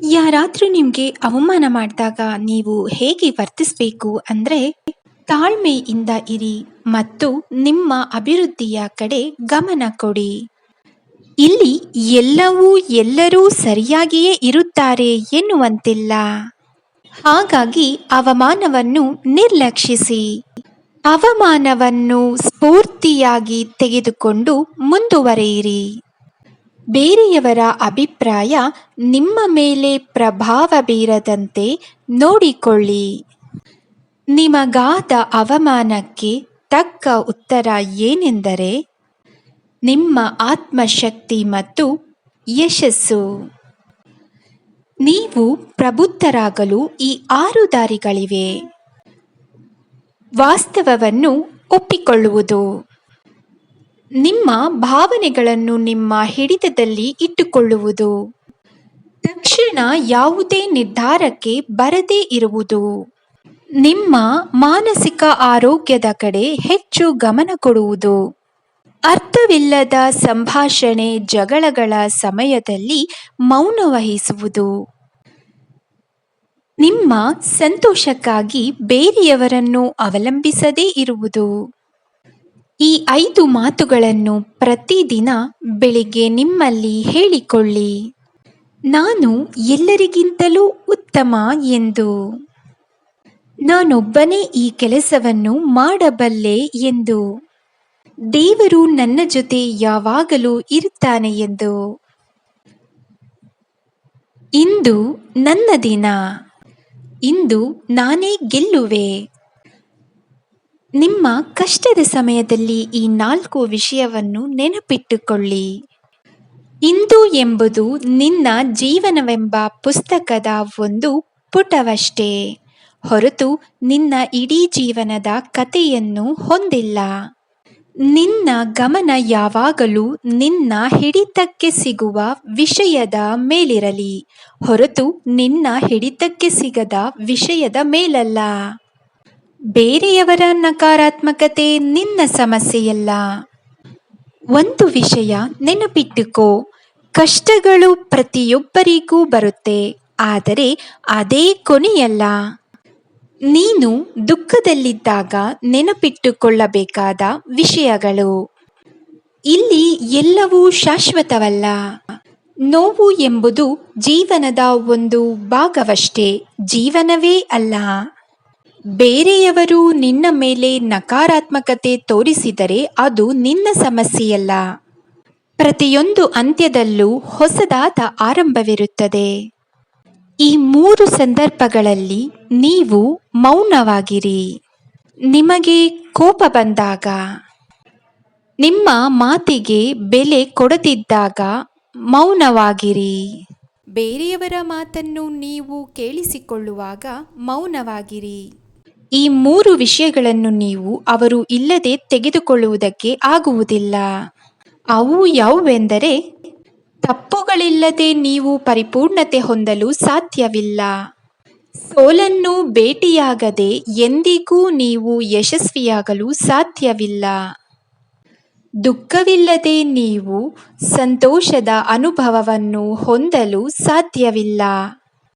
ಯಾರಾದ್ರೂ ನಿಮ್ಗೆ ಅವಮಾನ ಮಾಡಿದಾಗ ನೀವು ಹೇಗೆ ವರ್ತಿಸಬೇಕು ಅಂದ್ರೆ ತಾಳ್ಮೆಯಿಂದ ಇರಿ ಮತ್ತು ನಿಮ್ಮ ಅಭಿವೃದ್ಧಿಯ ಕಡೆ ಗಮನ ಕೊಡಿ. ಇಲ್ಲಿ ಎಲ್ಲವೂ ಎಲ್ಲರೂ ಸರಿಯಾಗಿಯೇ ಇರುತ್ತಾರೆ ಎನ್ನುವಂತಿಲ್ಲ. ಹಾಗಾಗಿ ಅವಮಾನವನ್ನು ನಿರ್ಲಕ್ಷಿಸಿ. ಅವಮಾನವನ್ನು ಸ್ಫೂರ್ತಿಯಾಗಿ ತೆಗೆದುಕೊಂಡು ಮುಂದುವರಿಯಿರಿ. ಬೇರೆಯವರ ಅಭಿಪ್ರಾಯ ನಿಮ್ಮ ಮೇಲೆ ಪ್ರಭಾವ ಬೀರದಂತೆ ನೋಡಿಕೊಳ್ಳಿ. ನಿಮಗಾದ ಅವಮಾನಕ್ಕೆ ತಕ್ಕ ಉತ್ತರ ಏನೆಂದರೆ, ನಿಮ್ಮ ಆತ್ಮಶಕ್ತಿ ಮತ್ತು ಯಶಸ್ಸು. ನೀವು ಪ್ರಬುದ್ಧರಾಗಲು ಈ ಆರು ದಾರಿಗಳಿವೆ. ವಾಸ್ತವವನ್ನು ಒಪ್ಪಿಕೊಳ್ಳುವುದು. ನಿಮ್ಮ ಭಾವನೆಗಳನ್ನು ನಿಮ್ಮ ಹಿಡಿತದಲ್ಲಿ ಇಟ್ಟುಕೊಳ್ಳುವುದು. ತಕ್ಷಣ ಯಾವುದೇ ನಿರ್ಧಾರಕ್ಕೆ ಬರದೇ ಇರುವುದು. ನಿಮ್ಮ ಮಾನಸಿಕ ಆರೋಗ್ಯದ ಕಡೆ ಹೆಚ್ಚು ಗಮನ ಕೊಡುವುದು. ಅರ್ಥವಿಲ್ಲದ ಸಂಭಾಷಣೆ ಜಗಳಗಳ ಸಮಯದಲ್ಲಿ ಮೌನ ವಹಿಸುವುದು. ನಿಮ್ಮ ಸಂತೋಷಕ್ಕಾಗಿ ಬೇರೆಯವರನ್ನು ಅವಲಂಬಿಸದೇ ಇರುವುದು. ಈ ಐದು ಮಾತುಗಳನ್ನು ಪ್ರತಿದಿನ ಬೆಳಿಗ್ಗೆ ನಿಮ್ಮಲ್ಲಿ ಹೇಳಿಕೊಳ್ಳಿ. ನಾನು ಎಲ್ಲರಿಗಿಂತಲೂ ಉತ್ತಮ ಎಂದು. ನಾನೊಬ್ಬನೇ ಈ ಕೆಲಸವನ್ನು ಮಾಡಬಲ್ಲೆ ಎಂದು. ದೇವರು ನನ್ನ ಜೊತೆ ಯಾವಾಗಲೂ ಇರುತ್ತಾನೆ ಎಂದು. ಇಂದು ನನ್ನ ದಿನ. ಇಂದು ನಾನೇ ಗೆಲ್ಲುವೆ. ನಿಮ್ಮ ಕಷ್ಟದ ಸಮಯದಲ್ಲಿ ಈ ನಾಲ್ಕು ವಿಷಯವನ್ನು ನೆನಪಿಟ್ಟುಕೊಳ್ಳಿ. ಇಂದು ಎಂಬುದು ನಿನ್ನ ಜೀವನವೆಂಬ ಪುಸ್ತಕದ ಒಂದು ಪುಟವಷ್ಟೇ. ಹೊರತು ನಿನ್ನ ಇಡೀ ಜೀವನದ ಕಥೆಯನ್ನು ಹೊಂದಿಲ್ಲ. ನಿನ್ನ ಗಮನ ಯಾವಾಗಲೂ ನಿನ್ನ ಹಿಡಿತಕ್ಕೆ ಸಿಗುವ ವಿಷಯದ ಮೇಲಿರಲಿ. ಹೊರತು ನಿನ್ನ ಹಿಡಿತಕ್ಕೆ ಸಿಗದ ವಿಷಯದ ಮೇಲಲ್ಲ. ಬೇರೆಯವರ ನಕಾರಾತ್ಮಕತೆ ನಿನ್ನ ಸಮಸ್ಯೆಯಲ್ಲ. ಒಂದು ವಿಷಯ ನೆನಪಿಟ್ಟುಕೋ, ಕಷ್ಟಗಳು ಪ್ರತಿಯೊಬ್ಬರಿಗೂ ಬರುತ್ತೆ, ಆದರೆ ಅದೇ ಕೊನೆಯಲ್ಲ. ನೀನು ದುಃಖದಲ್ಲಿದ್ದಾಗ ನೆನಪಿಟ್ಟುಕೊಳ್ಳಬೇಕಾದ ವಿಷಯಗಳು. ಇಲ್ಲಿ ಎಲ್ಲವೂ ಶಾಶ್ವತವಲ್ಲ. ನೋವು ಎಂಬುದು ಜೀವನದ ಒಂದು ಭಾಗವಷ್ಟೇ, ಜೀವನವೇ ಅಲ್ಲ. ಬೇರೆಯವರು ನಿನ್ನ ಮೇಲೆ ನಕಾರಾತ್ಮಕತೆ ತೋರಿಸಿದರೆ ಅದು ನಿನ್ನ ಸಮಸ್ಯೆಯಲ್ಲ. ಪ್ರತಿಯೊಂದು ಅಂತ್ಯದಲ್ಲೂ ಹೊಸದಾದ ಆರಂಭವಿರುತ್ತದೆ. ಈ ಮೂರು ಸಂದರ್ಭಗಳಲ್ಲಿ ನೀವು ಮೌನವಾಗಿರಿ. ನಿಮಗೆ ಕೋಪ ಬಂದಾಗ, ನಿಮ್ಮ ಮಾತಿಗೆ ಬೆಲೆ ಕೊಡದಿದ್ದಾಗ ಮೌನವಾಗಿರಿ. ಬೇರೆಯವರ ಮಾತನ್ನು ನೀವು ಕೇಳಿಸಿಕೊಳ್ಳುವಾಗ ಮೌನವಾಗಿರಿ. ಈ ಮೂರು ವಿಷಯಗಳನ್ನು ನೀವು ಅವರು ಇಲ್ಲದೆ ತೆಗೆದುಕೊಳ್ಳುವುದಕ್ಕೆ ಆಗುವುದಿಲ್ಲ. ಅವು ಯಾವುವೆಂದರೆ, ತಪ್ಪುಗಳಿಲ್ಲದೆ ನೀವು ಪರಿಪೂರ್ಣತೆ ಹೊಂದಲು ಸಾಧ್ಯವಿಲ್ಲ. ಸೋಲನ್ನು ಭೇಟಿಯಾಗದೆ ಎಂದಿಗೂ ನೀವು ಯಶಸ್ವಿಯಾಗಲು ಸಾಧ್ಯವಿಲ್ಲ. ದುಃಖವಿಲ್ಲದೆ ನೀವು ಸಂತೋಷದ ಅನುಭವವನ್ನು ಹೊಂದಲು ಸಾಧ್ಯವಿಲ್ಲ.